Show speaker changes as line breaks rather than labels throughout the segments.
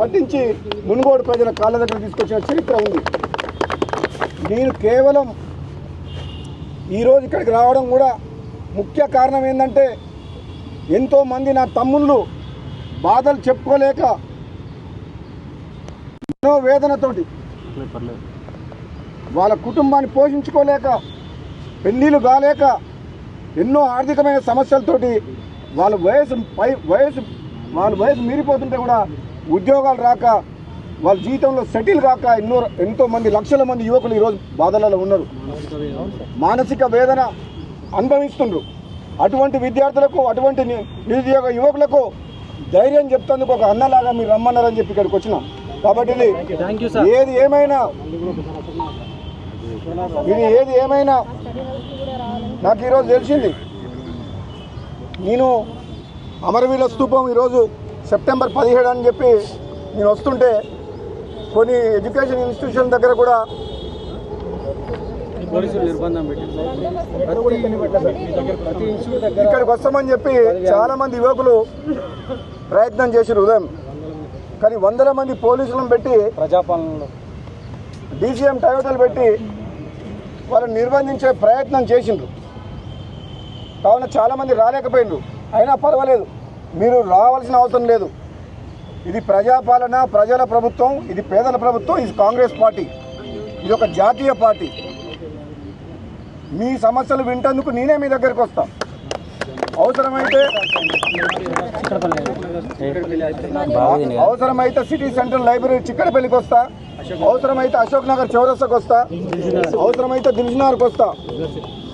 పట్టించి మునుగోడు ప్రజల కాళ్ళ దగ్గర తీసుకొచ్చిన చరిత్ర ఉంది. నేను కేవలం ఈరోజు ఇక్కడికి రావడం కూడా ముఖ్య కారణం ఏంటంటే ఎంతోమంది నా తమ్ముళ్ళు బాధలు చెప్పుకోలేక ఎన్నో వేదనతోటి వాళ్ళ కుటుంబాన్ని పోషించుకోలేక పెళ్ళిళ్ళు కాలేక ఎన్నో ఆర్థికమైన సమస్యలతోటి వాళ్ళ వయసు పై వయసు వాళ్ళ వయసు మీరిపోతుంటే కూడా ఉద్యోగాలు రాక వాళ్ళ జీవితంలో సెటిల్ కాక ఎన్నో ఎంతో మంది లక్షల మంది యువకులు ఈరోజు బాధలలో ఉన్నారు. మానసిక వేదన అనుభవిస్తుండ్రు. అటువంటి విద్యార్థులకు అటువంటి నిరుద్యోగ యువకులకు ధైర్యం చెప్తందుకు ఒక అన్నలాగా మీరు రమ్మన్నారని చెప్పి ఇక్కడికి వచ్చినాం. కాబట్టి ఇది ఏది ఏమైనా ఇది ఏది ఏమైనా నాకు ఈరోజు తెలిసింది. నేను అమరవీర స్తూపం ఈరోజు సెప్టెంబర్ పదిహేడు అని చెప్పి నేను వస్తుంటే కొన్ని ఎడ్యుకేషన్ ఇన్స్టిట్యూషన్ దగ్గర కూడా ఇక్కడికి వస్తామని చెప్పి చాలా మంది యువకులు ప్రయత్నం చేశారు ఉదయం. కానీ వందల మంది పోలీసులను పెట్టి
ప్రజాపాలనలో.
డీసీఎం టయోటాలు పెట్టి వాళ్ళని నిర్బంధించే ప్రయత్నం చేసిండ్రు. కావున చాలామంది రాలేకపోయినరు అయినా పర్వాలేదు. మీరు రావాల్సిన అవసరం లేదు. ఇది ప్రజాపాలన ప్రజల ప్రభుత్వం ఇది పేదల ప్రభుత్వం ఇది కాంగ్రెస్ పార్టీ. ఇది ఒక జాతీయ పార్టీ. మీ సమస్యలు వింటందుకు నేనే మీ దగ్గరికి వస్తా. అవసరమైతే అవసరమైతే సిటీ సెంట్రల్ లైబ్రరీ చిక్కడపల్లికి వస్తా. అవసరమైతే అశోక్ నగర్ చౌరస్తాకి వస్తా. అవసరమైతే దిల్సినార్కి వస్తా.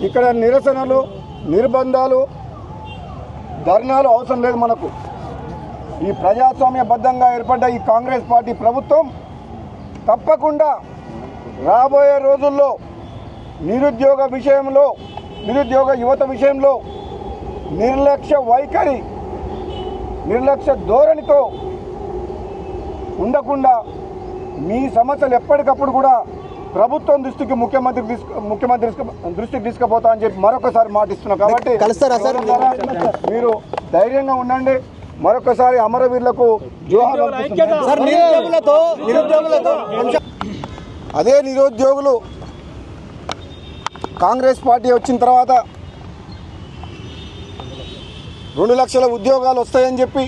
ఇక్కడ నిరసనలు నిర్బంధాలు ధర్నాలు అవసరం లేదు మనకు. ఈ ప్రజాస్వామ్యబద్ధంగా ఏర్పడ్డ ఈ కాంగ్రెస్ పార్టీ ప్రభుత్వం తప్పకుండా రాబోయే రోజుల్లో నిరుద్యోగ విషయంలో నిరుద్యోగ యువత విషయంలో నిర్లక్ష్య వైఖరి నిర్లక్ష్య ధోరణితో ఉండకుండా మీ సమస్యలు ఎప్పటికప్పుడు కూడా ప్రభుత్వం దృష్టికి ముఖ్యమంత్రి తీసుకు ముఖ్యమంత్రి దృష్టికి తీసుకుపోతా అని చెప్పి మరొకసారి మాటిస్తున్నాం కాబట్టి
కలుస్తారా సార్?
మీరు ధైర్యంగా ఉండండి మరొకసారి అమరవీరులకు జోహార్ అర్పిస్తున్నాం.
సార్ నిరుద్యోగులతో నిరుద్యోగులతో
అదే నిరుద్యోగులు కాంగ్రెస్ పార్టీ వచ్చిన తర్వాత రెండు లక్షల ఉద్యోగాలు వస్తాయని చెప్పి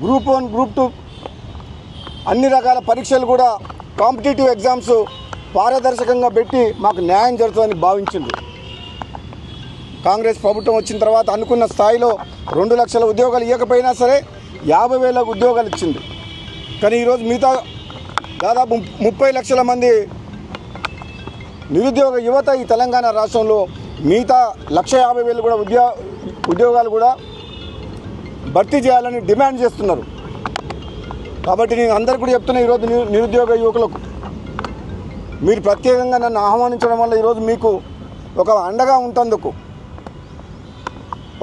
గ్రూప్ వన్ గ్రూప్ టూ అన్ని రకాల పరీక్షలు కూడా కాంపిటేటివ్ ఎగ్జామ్స్ పారదర్శకంగా పెట్టి మాకు న్యాయం జరుగుతుందని భావించింది. కాంగ్రెస్ ప్రభుత్వం వచ్చిన తర్వాత అనుకున్న స్థాయిలో రెండు లక్షల ఉద్యోగాలు ఇవ్వకపోయినా సరే యాభై వేల ఉద్యోగాలు ఇచ్చింది. కానీ ఈరోజు మిగతా దాదాపు ముప్పై లక్షల మంది నిరుద్యోగ యువత ఈ తెలంగాణ రాష్ట్రంలో మిగతా లక్ష యాభై వేలు కూడా ఉద్యో ఉద్యోగాలు కూడా భర్తీ చేయాలని డిమాండ్ చేస్తున్నారు. కాబట్టి నేను అందరికీ కూడా చెప్తున్నా ఈరోజు నిరుద్యోగ యువకులకు. మీరు ప్రత్యేకంగా నన్ను ఆహ్వానించడం వల్ల ఈరోజు మీకు ఒక అండగా ఉంటందుకు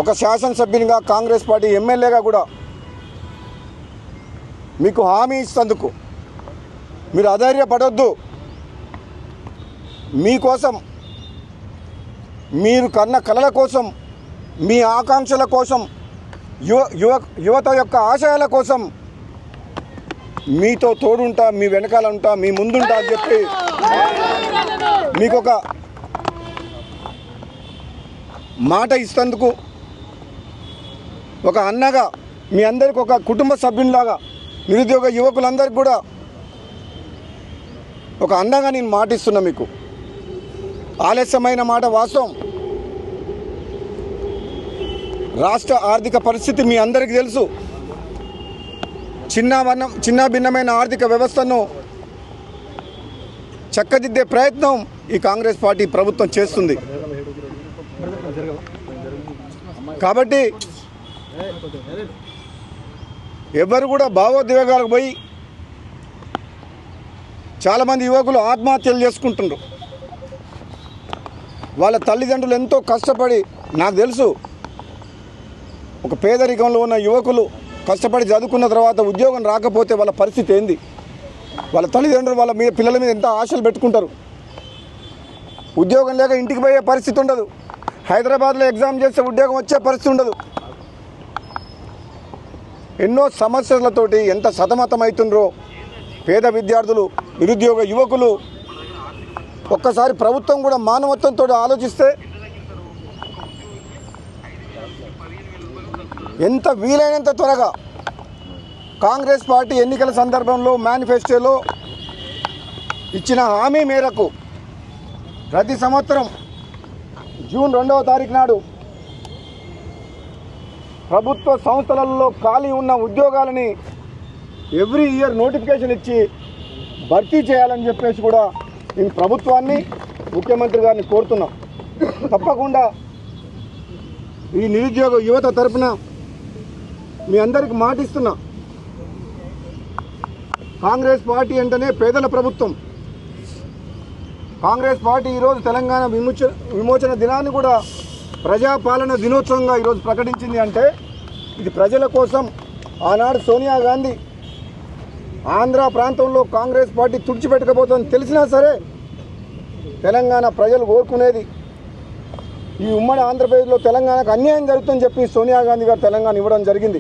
ఒక శాసనసభ్యునిగా కాంగ్రెస్ పార్టీ ఎమ్మెల్యేగా కూడా మీకు హామీ ఇస్తందుకు మీరు అధైర్యపడొద్దు. మీకోసం మీరు కన్న కలల కోసం మీ ఆకాంక్షల కోసం యువ యువ యువత యొక్క ఆశయాల కోసం మీతో తోడుంటా మీ వెనకాల ఉంటా మీ ముందుంటా అని చెప్పి మీకు ఒక మాట ఇస్తందుకు ఒక అన్నగా మీ అందరికి ఒక కుటుంబ సభ్యునిలాగా నిరుద్యోగ యువకులందరికీ కూడా ఒక అండగా నేను మాటిస్తున్నా మీకు. ఆలస్యమైన మాట వాస్తవం. రాష్ట్ర ఆర్థిక పరిస్థితి మీ అందరికీ తెలుసు. చిన్న వర్ణం చిన్న భిన్నమైన ఆర్థిక వ్యవస్థను చక్కదిద్దే ప్రయత్నం ఈ కాంగ్రెస్ పార్టీ ప్రభుత్వం చేస్తుంది. కాబట్టి ఎవరు కూడా భావోద్వేగాలకు పోయి చాలామంది యువకులు ఆత్మహత్యలు చేసుకుంటున్నారు వాళ్ళ తల్లిదండ్రులు ఎంతో కష్టపడి నాకు తెలుసు ఒక పేదరికంలో ఉన్న యువకులు కష్టపడి చదువుకున్న తర్వాత ఉద్యోగం రాకపోతే వాళ్ళ పరిస్థితి ఏంది? వాళ్ళ తల్లిదండ్రులు వాళ్ళ మీద పిల్లల మీద ఎంత ఆశలు పెట్టుకుంటారు? ఉద్యోగం లేక ఇంటికి పోయే పరిస్థితి ఉండదు. హైదరాబాద్లో ఎగ్జామ్ చేస్తే ఉద్యోగం వచ్చే పరిస్థితి ఉండదు. ఎన్నో సమస్యలతోటి ఎంత సతమతమవుతుండ్రో పేద విద్యార్థులు నిరుద్యోగ యువకులు. ఒక్కసారి ప్రభుత్వం కూడా మానవత్వంతో ఆలోచిస్తే ఎంత వీలైనంత త్వరగా కాంగ్రెస్ పార్టీ ఎన్నికల సందర్భంలో మేనిఫెస్టోలో ఇచ్చిన హామీ మేరకు ప్రతి సంవత్సరం జూన్ రెండవ తారీఖు నాడు ప్రభుత్వ సంస్థలలో ఖాళీ ఉన్న ఉద్యోగాలని ఎవ్రీ ఇయర్ నోటిఫికేషన్ ఇచ్చి భర్తీ చేయాలని చెప్పేసి కూడా నేను ప్రభుత్వాన్ని ముఖ్యమంత్రి గారిని కోరుతున్నాం. తప్పకుండా ఈ నిరుద్యోగ యువత తరపున మీ అందరికి మాటిస్తున్నా. కాంగ్రెస్ పార్టీ అంటేనే పేదల ప్రభుత్వం. కాంగ్రెస్ పార్టీ ఈరోజు తెలంగాణ విమోచ విమోచన దినాన్ని కూడా ప్రజాపాలన దినోత్సవంగా ఈరోజు ప్రకటించింది అంటే ఇది ప్రజల కోసం ఆనాడు సోనియా గాంధీ ఆంధ్ర ప్రాంతంలో కాంగ్రెస్ పార్టీ తుడిచిపెట్టకపోతుందని తెలిసినా సరే తెలంగాణ ప్రజలు కోరుకునేది ఈ ఉమ్మడి ఆంధ్రప్రదేశ్లో తెలంగాణకు అన్యాయం జరుగుతుందని చెప్పి సోనియా గాంధీ గారు తెలంగాణ ఇవ్వడం జరిగింది.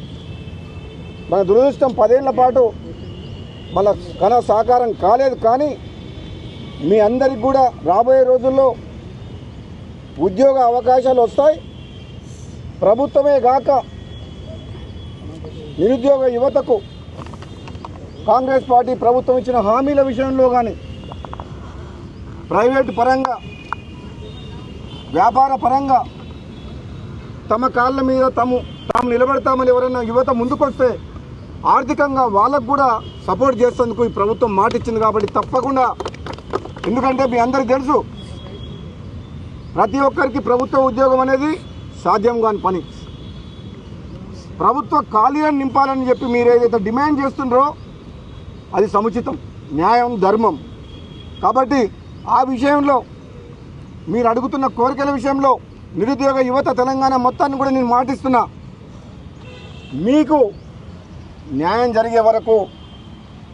మన దురదృష్టం పదేళ్ళ పాటు మన కళ సాకారం కాలేదు కానీ మీ అందరికి కూడా రాబోయే రోజుల్లో ఉద్యోగ అవకాశాలు వస్తాయి. ప్రభుత్వమే గాక నిరుద్యోగ యువతకు కాంగ్రెస్ పార్టీ ప్రభుత్వం ఇచ్చిన హామీల విషయంలో కానీ ప్రైవేటు పరంగా వ్యాపార పరంగా తమ కాళ్ళ మీద తాము తాము నిలబడతామని ఎవరైనా యువత ముందుకొస్తే ఆర్థికంగా వాళ్ళకు కూడా సపోర్ట్ చేసేందుకు ఈ ప్రభుత్వం మాట ఇచ్చింది కాబట్టి తప్పకుండా. ఎందుకంటే మీ అందరికీ తెలుసు ప్రతి ఒక్కరికి ప్రభుత్వ ఉద్యోగం అనేది సాధ్యం కాని పని. ప్రభుత్వ ఖాళీలను నింపాలని చెప్పి మీరు ఏదైతే డిమాండ్ చేస్తుండ్రో అది సముచితం న్యాయం ధర్మం. కాబట్టి ఆ విషయంలో మీరు అడుగుతున్న కోరికల విషయంలో నిరుద్యోగ యువత తెలంగాణ మొత్తాన్ని కూడా నేను మాటిస్తున్నా. మీకు న్యాయం జరిగే వరకు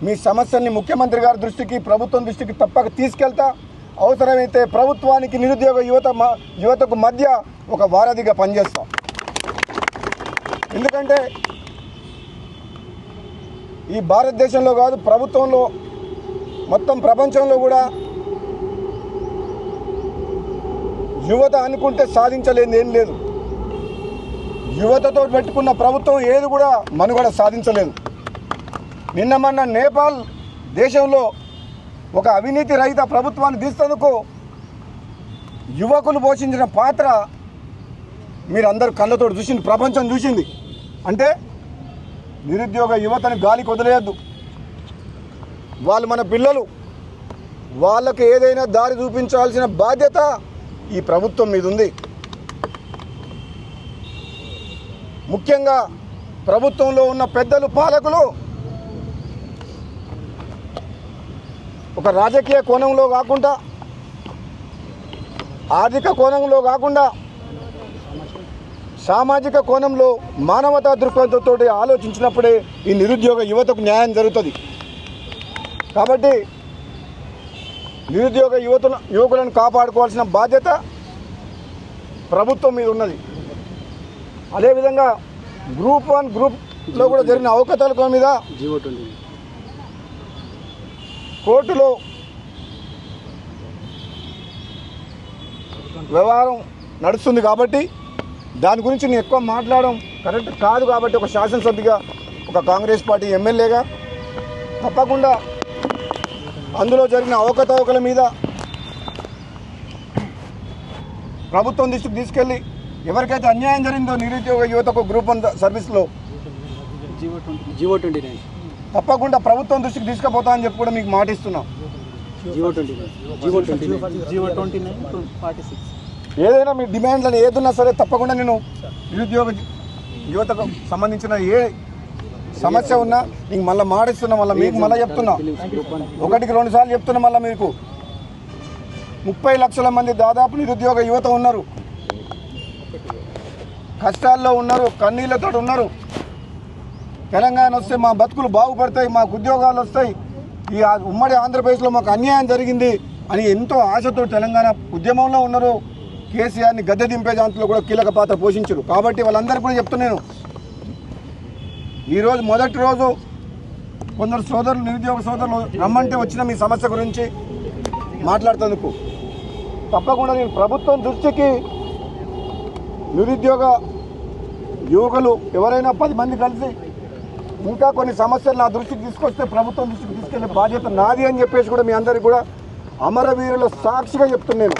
మీ సమస్యల్ని ముఖ్యమంత్రి గారి దృష్టికి ప్రభుత్వం దృష్టికి తప్పక తీసుకెళ్తా. అవసరమైతే ప్రభుత్వానికి నిరుద్యోగ యువత మ- యువతకు మధ్య ఒక వారధిగా పనిచేస్తాం. ఎందుకంటే ఈ భారతదేశంలో కాదు ప్రభుత్వంలో మొత్తం ప్రపంచంలో కూడా యువత అనుకుంటే సాధించలేని ఏం లేదు. యువతతో పెట్టుకున్న ప్రభుత్వం ఏది కూడా మనుగడ సాధించలేదు. నిన్న మొన్న నేపాల్ దేశంలో ఒక అవినీతి రహిత ప్రభుత్వాన్ని తీసేందుకు యువకులు పోషించిన పాత్ర మీరందరూ కళ్ళతో చూసింది ప్రపంచం చూసింది. అంటే నిరుద్యోగ యువతని గాలికి వదిలేయద్దు. వాళ్ళు మన పిల్లలు. వాళ్ళకి ఏదైనా దారి చూపించాల్సిన బాధ్యత ఈ ప్రభుత్వం మీద ఉంది ముఖ్యంగా ప్రభుత్వంలో ఉన్న పెద్దలు పాలకులు ఒక రాజకీయ కోణంలో కాకుండా ఆర్థిక కోణంలో కాకుండా సామాజిక కోణంలో మానవతా దృక్పథంతో ఆలోచించినప్పుడే ఈ నిరుద్యోగ యువతకు న్యాయం జరుగుతుంది. కాబట్టి నిరుద్యోగ యువతుల యువకులను కాపాడుకోవాల్సిన బాధ్యత ప్రభుత్వం మీద ఉన్నది. అదేవిధంగా గ్రూప్ వన్ గ్రూప్లో కూడా జరిగిన అవకతవకల మీద కోర్టులో వ్యవహారం నడుస్తుంది కాబట్టి దాని గురించి నేను ఎక్కువ మాట్లాడడం కరెక్ట్ కాదు కాబట్టి ఒక శాసనసభ్యుగా ఒక కాంగ్రెస్ పార్టీ ఎమ్మెల్యేగా తప్పకుండా అందులో జరిగిన అవకతవకల మీద ప్రభుత్వం దృష్టికి తీసుకెళ్ళి ఎవరికైతే అన్యాయం జరిగిందో నిరుద్యోగ యువతకు గ్రూప్ వన్ సర్వీస్లో
జీవో ట్వంటీ నైన్.
తప్పకుండా ప్రభుత్వం దృష్టికి తీసుకుపోతా అని చెప్పి కూడా మీకు మాటిస్తున్నాం. ఏదైనా మీ డిమాండ్లను ఏదున్నా సరే తప్పకుండా నేను నిరుద్యోగ యువతకు సంబంధించిన ఏ సమస్య ఉన్నా నీకు మళ్ళీ మాటిస్తున్నా మళ్ళీ మీకు మళ్ళీ చెప్తున్నా. ఒకటికి రెండు సార్లు చెప్తున్నా మళ్ళీ మీకు. ముప్పై లక్షల మంది దాదాపు నిరుద్యోగ యువత ఉన్నారు. కష్టాల్లో ఉన్నారు కన్నీళ్ళతో ఉన్నారు. తెలంగాణ వస్తే మా బతుకులు బాగుపడతాయి మాకు ఉద్యోగాలు వస్తాయి. ఈ ఉమ్మడి ఆంధ్రప్రదేశ్లో మాకు అన్యాయం జరిగింది అని ఎంతో ఆశతో తెలంగాణ ఉద్యమంలో ఉన్నారు. కేసీఆర్ని గద్దె దింపే దాంట్లో కూడా కీలక పాత్ర పోషించరు. కాబట్టి వాళ్ళందరికీ కూడా చెప్తున్నాను ఈరోజు మొదటి రోజు కొందరు సోదరులు నిరుద్యోగ సోదరులు రమ్మంటే వచ్చిన మీ సమస్య గురించి మాట్లాడుతందుకు తప్పకుండా నేను ప్రభుత్వం దృష్టికి నిరుద్యోగ యువకులు ఎవరైనా పది మంది కలిసి ఇంకా కొన్ని సమస్యలు నా దృష్టికి తీసుకొస్తే ప్రభుత్వం దృష్టికి తీసుకెళ్ళే బాధ్యత నాది అని చెప్పేసి కూడా మీ అందరికి కూడా అమరవీరుల సాక్షిగా చెప్తున్నాను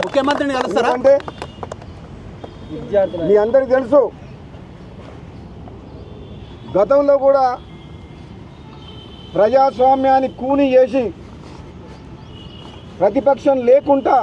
ముఖ్యమంత్రిని
ఎందుకంటే మీ అందరికి తెలుసు గతంలో కూడా ప్రజాస్వామ్యాన్ని కూని చేసి ప్రతిపక్షం లేకుండా